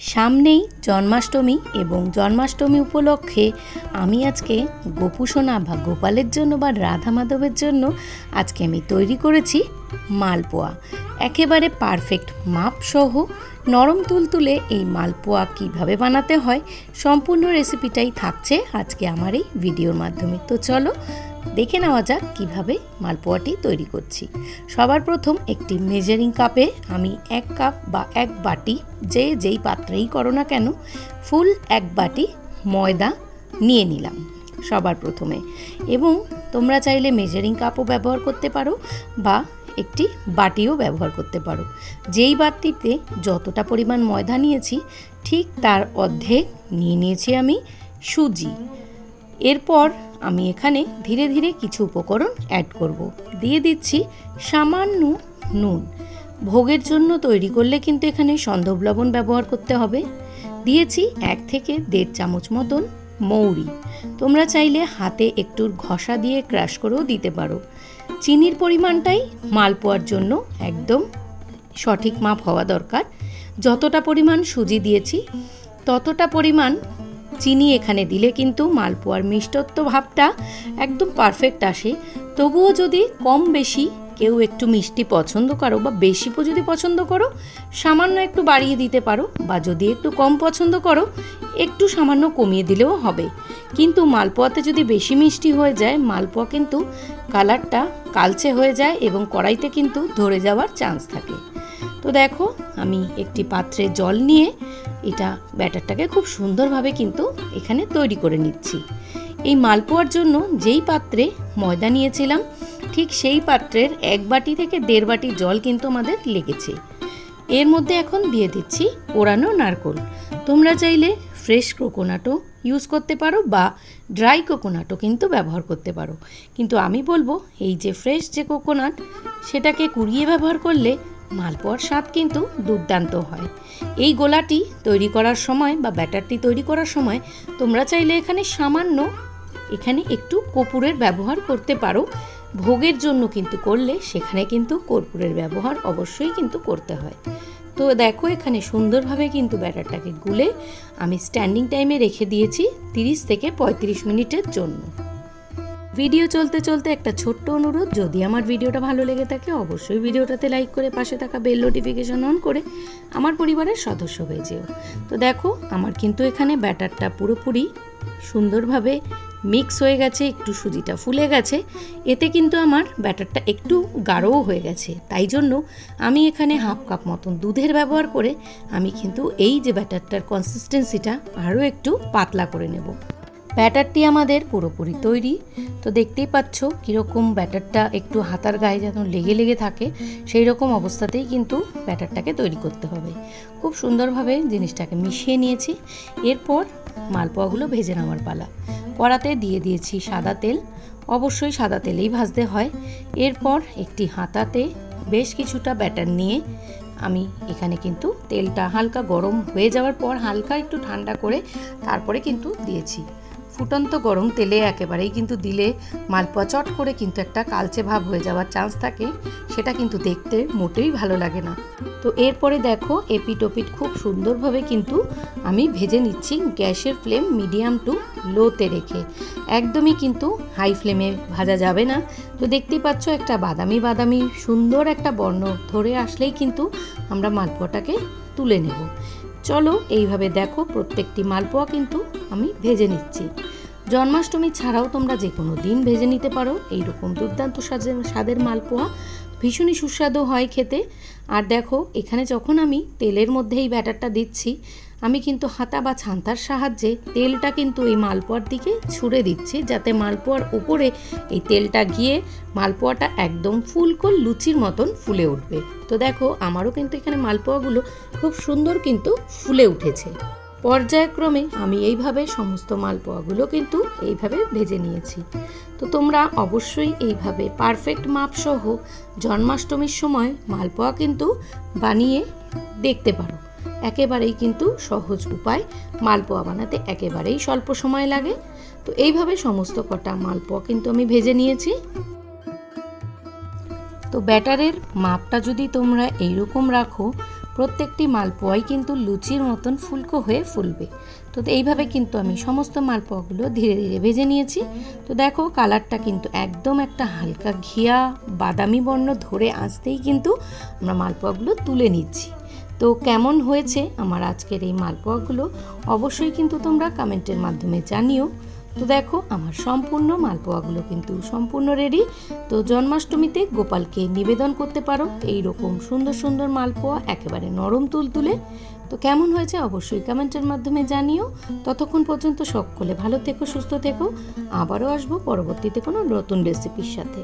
সামনেই জন্মাষ্টমী এবং জন্মাষ্টমী উপলক্ষে আমি আজকে গোপুসোনা বা গোপালের জন্য বা রাধা মাধবের জন্য আজকে আমি তৈরি করেছি মালপোয়া। একেবারে পারফেক্ট মাপসহ নরম তুলতুলে এই মালপোয়া কীভাবে বানাতে হয় সম্পূর্ণ রেসিপিটাই থাকছে আজকে আমার এই ভিডিওর মাধ্যমে। তো চলো দেখে নেওয়া যাক কীভাবে মালপোয়াটি তৈরি করছি। সবার প্রথম একটি মেজারিং কাপে আমি এক কাপ বা এক বাটি যে যেই পাত্রেই করো না কেন, ফুল এক বাটি ময়দা নিয়ে নিলাম সবার প্রথমে। এবং তোমরা চাইলে মেজারিং কাপও ব্যবহার করতে পারো বা একটি বাটিও ব্যবহার করতে পারো। যেই বাটিতে যতটা পরিমাণ ময়দা নিয়েছি, ঠিক তার অর্ধেক নিয়ে নিয়েছি আমি সুজি। এরপর আমি এখানে ধীরে ধীরে কিছু উপকরণ অ্যাড করব। দিয়ে দিচ্ছি সামান্য নুন। ভোগের জন্য তৈরি করলে কিন্তু এখানে সন্ধব লবণ ব্যবহার করতে হবে। দিয়েছি এক থেকে দেড় চামচ মতন মৌরি। তোমরা চাইলে হাতে একটু ঘষা দিয়ে ক্রাশ করেও দিতে পারো। চিনির পরিমাণটাই মালপোয়ার জন্য একদম সঠিক মাপ হওয়া দরকার। যতটা পরিমাণ সুজি দিয়েছি, ততটা পরিমাণ চিনি এখানে দিলে কিন্তু মালপোয়ার মিষ্টত্ব ভাবটা একদম পারফেক্ট আসে। তবুও যদি কম বেশি কেউ একটু মিষ্টি পছন্দ করো বা বেশি যদি পছন্দ করো, সামান্য একটু বাড়িয়ে দিতে পারো বা যদি একটু কম পছন্দ করো, একটু সামান্য কমিয়ে দিলেও হবে। কিন্তু মালপোয়াতে যদি বেশি মিষ্টি হয়ে যায়, মালপোয়া কিন্তু কালারটা কালচে হয়ে যায় এবং কড়াইতে কিন্তু ধরে যাওয়ার চান্স থাকে। তো দেখো, আমি একটি পাত্রে জল নিয়ে এটা ব্যাটারটাকে খুব সুন্দরভাবে কিন্তু এখানে তৈরি করে নিচ্ছি। এই মালপোয়ার জন্য যেই পাত্রে ময়দা নিয়েছিলাম, ঠিক সেই পাত্রের এক বাটি থেকে দেড় বাটি জল কিন্তু আমাদের লেগেছে। এর মধ্যে এখন দিয়ে দিচ্ছি কোরানো নারকোল। তোমরা চাইলে ফ্রেশ কোকোনাটও ইউজ করতে পারো বা ড্রাই কোকোনাটও কিন্তু ব্যবহার করতে পারো। কিন্তু আমি বলব, এই যে ফ্রেশ যে কোকোনাট, সেটাকে কুড়িয়ে ব্যবহার করলে মালপোয়ার স্বাদ কিন্তু দুর্দান্ত হয়। এই গোলাটি তৈরি করার সময় বা ব্যাটারটি তৈরি করার সময় তোমরা চাইলে এখানে সামান্য, এখানে একটু কর্পূরের ব্যবহার করতে পারো। ভোগের জন্য কিন্তু করলে সেখানে কিন্তু কর্পূরের ব্যবহার অবশ্যই কিন্তু করতে হয়। তো দেখো এখানে সুন্দরভাবে কিন্তু ব্যাটারটাকে গুলে আমি স্ট্যান্ডিং টাইমে রেখে দিয়েছি তিরিশ থেকে পঁয়ত্রিশ মিনিটের জন্য। ভিডিও চলতে চলতে একটা ছোট্ট অনুরোধ, যদি আমার ভিডিওটা ভালো লেগে থাকে, অবশ্যই ভিডিওটাতে লাইক করে পাশে থাকা বেল নোটিফিকেশন অন করে আমার পরিবারের সদস্য হয়ে যেও। তো দেখো, আমার কিন্তু এখানে ব্যাটারটা পুরোপুরি সুন্দরভাবে মিক্স হয়ে গেছে, একটু সুজিটা ফুলে গেছে। এতে কিন্তু আমার ব্যাটারটা একটু গাঢ়ও হয়ে গেছে। তাই জন্য আমি এখানে হাফ কাপ মতন দুধের ব্যবহার করে আমি কিন্তু এই যে ব্যাটারটার কনসিস্টেন্সিটা আরও একটু পাতলা করে নেব। ব্যাটারটি আমাদের পুরোপুরি তৈরি। তো দেখতেই পাচ্ছ কীরকম ব্যাটারটা একটু হাতার গায়ে যেন লেগে লেগে থাকে, সেই রকম অবস্থাতেই কিন্তু ব্যাটারটাকে তৈরি করতে হবে। খুব সুন্দরভাবে জিনিসটাকে মিশিয়ে নিয়েছি। এরপর মালপোয়াগুলো ভেজে নেওয়ার পালা। কড়াতে দিয়ে দিয়েছি সাদা তেল। অবশ্যই সাদা তেলেই ভাজতে হয়। এরপর একটি হাতাতে বেশ কিছুটা ব্যাটার নিয়ে আমি এখানে কিন্তু তেলটা হালকা গরম হয়ে যাওয়ার পর হালকা একটু ঠান্ডা করে তারপরে কিন্তু দিয়েছি। ফুটন্ত গরম তেলে একেবারেই কিন্তু দিলে মালপোয়া চট করে কিন্তু একটা কালচে ভাব হয়ে যাওয়ার চান্স থাকে, সেটা কিন্তু দেখতে মোটেই ভালো লাগে না। তো এরপরে দেখো, এপিট ওপিট খুব সুন্দরভাবে কিন্তু আমি ভেজে নিচ্ছি গ্যাসের ফ্লেম মিডিয়াম টু লোতে রেখে। একদমই কিন্তু হাই ফ্লেমে ভাজা যাবে না। তো দেখতেই পাচ্ছ একটা বাদামি বাদামি সুন্দর একটা বর্ণ ধরে আসলেই কিন্তু আমরা মালপোয়াটাকে তুলে নেব। চলো এইভাবে দেখো প্রত্যেকটি মালপোয়া কিন্তু আমি ভেজে নিচ্ছি। জন্মাষ্টমী ছাড়াও তোমরা যে কোনো দিন ভেজে নিতে পারো। এইরকম দুর্দান্ত স্বাদের স্বাদের মালপোয়া। ভীষণই সুস্বাদু হয় খেতে। আর দেখো, এখানে যখন আমি তেলের মধ্যে এই ব্যাটারটা দিচ্ছি, আমি কিন্তু হাতা বা ছান্তার সাহায্যে তেলটা কিন্তু এই মালপোয়ার দিকে ছুড়ে দিচ্ছি, যাতে মালপোয়ার উপরে এই তেলটা গিয়ে মালপোয়াটা একদম ফুল ফুলকো লুচির মতন ফুলে উঠবে। তো দেখো, আমারও কিন্তু এখানে মালপোয়াগুলো খুব সুন্দর কিন্তু ফুলে উঠেছে। পর্যায়ক্রমে আমি এইভাবে সমস্ত মালপোয়াগুলো কিন্তু এইভাবে ভেজে নিয়েছি। তো তোমরা অবশ্যই এইভাবে পারফেক্ট মাপসহ জন্মাষ্টমীর সময় মালপোয়া কিন্তু বানিয়ে দেখতে পারো। একেবারেই কিন্তু সহজ উপায়, মালপোয়া বানাতে একেবারেই স্বল্প সময় লাগে। তো এইভাবে সমস্ত কটা মালপোয়া কিন্তু আমি ভেজে নিয়েছি। তো ব্যাটারের মাপটা যদি তোমরা এইরকম রাখো, প্রত্যেকটি মালপোয়াই কিন্তু লুচির মতন ফুলকো হয়ে ফুলবে। তো এইভাবে কিন্তু আমি সমস্ত মালপোয়াগুলো ধীরে ধীরে ভেজে নিয়েছি। তো দেখো কালারটা কিন্তু একদম একটা হালকা ঘিয়া, বাদামি বর্ণ ধরে আসতেই কিন্তু আমরা মালপোয়াগুলো তুলে নিচ্ছি। তো কেমন হয়েছে আমার আজকের এই মালপোয়াগুলো? অবশ্যই কিন্তু তোমরা কমেন্টের মাধ্যমে জানিও। তো দেখো, আমার সম্পূর্ণ মালপোয়াগুলো কিন্তু সম্পূর্ণ রেডি তো জন্মাষ্টমীতে গোপালকে নিবেদন করতে পারো এই রকম সুন্দর সুন্দর মালপোয়া একেবারে নরম তুলতুলে। তো কেমন হয়েছে অবশ্যই কমেন্টের মাধ্যমে জানিও। ততক্ষণ পর্যন্ত সকলে ভালো থেকো, সুস্থ থেকো। আবারও আসব পরবর্তীতে কোনো নতুন রেসিপির সাথে।